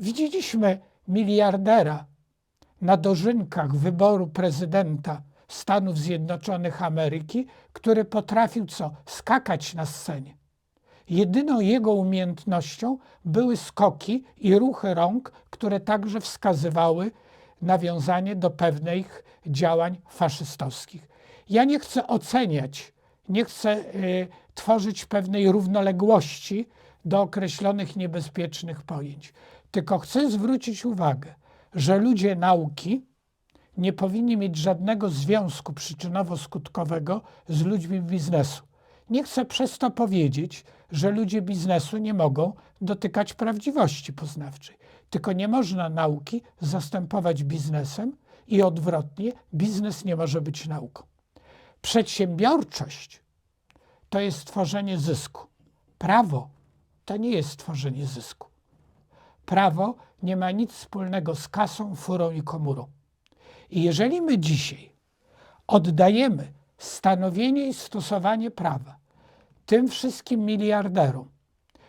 Widzieliśmy miliardera na dożynkach wyboru prezydenta Stanów Zjednoczonych Ameryki, który potrafił co? Skakać na scenie. Jedyną jego umiejętnością były skoki i ruchy rąk, które także wskazywały nawiązanie do pewnych działań faszystowskich. Ja nie chcę oceniać, nie chcę y, tworzyć pewnej równoległości do określonych niebezpiecznych pojęć, tylko chcę zwrócić uwagę, że ludzie nauki nie powinni mieć żadnego związku przyczynowo-skutkowego z ludźmi biznesu. Nie chcę przez to powiedzieć, że ludzie biznesu nie mogą dotykać prawdziwości poznawczej. Tylko nie można nauki zastępować biznesem i odwrotnie, biznes nie może być nauką. Przedsiębiorczość to jest tworzenie zysku. Prawo to nie jest tworzenie zysku. Prawo nie ma nic wspólnego z kasą, furą i komórą. I jeżeli my dzisiaj oddajemy stanowienie i stosowanie prawa tym wszystkim miliarderom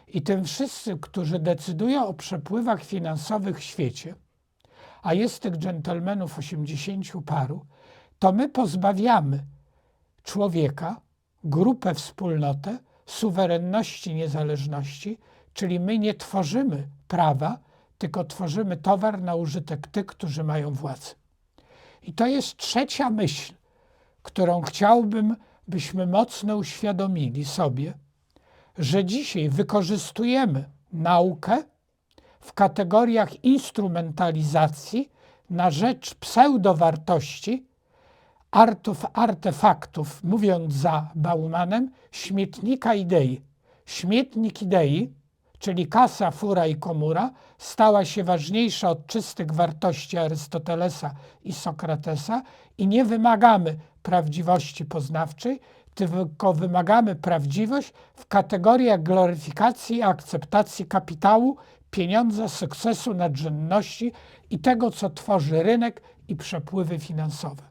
i tym wszyscy, którzy decydują o przepływach finansowych w świecie, a jest tych dżentelmenów 80 paru, to my pozbawiamy człowieka, grupę, wspólnotę suwerenności, niezależności, czyli my nie tworzymy prawa, tylko tworzymy towar na użytek tych, którzy mają władzę. I to jest trzecia myśl, którą chciałbym, byśmy mocno uświadomili sobie, że dzisiaj wykorzystujemy naukę w kategoriach instrumentalizacji na rzecz pseudowartości, artów, artefaktów, mówiąc za Baumanem, śmietnika idei. Śmietnik idei, czyli kasa, fura i komura, stała się ważniejsza od czystych wartości Arystotelesa i Sokratesa i nie wymagamy prawdziwości poznawczej, tylko wymagamy prawdziwość w kategoriach gloryfikacji i akceptacji kapitału, pieniądza, sukcesu, nadrzędności i tego, co tworzy rynek i przepływy finansowe.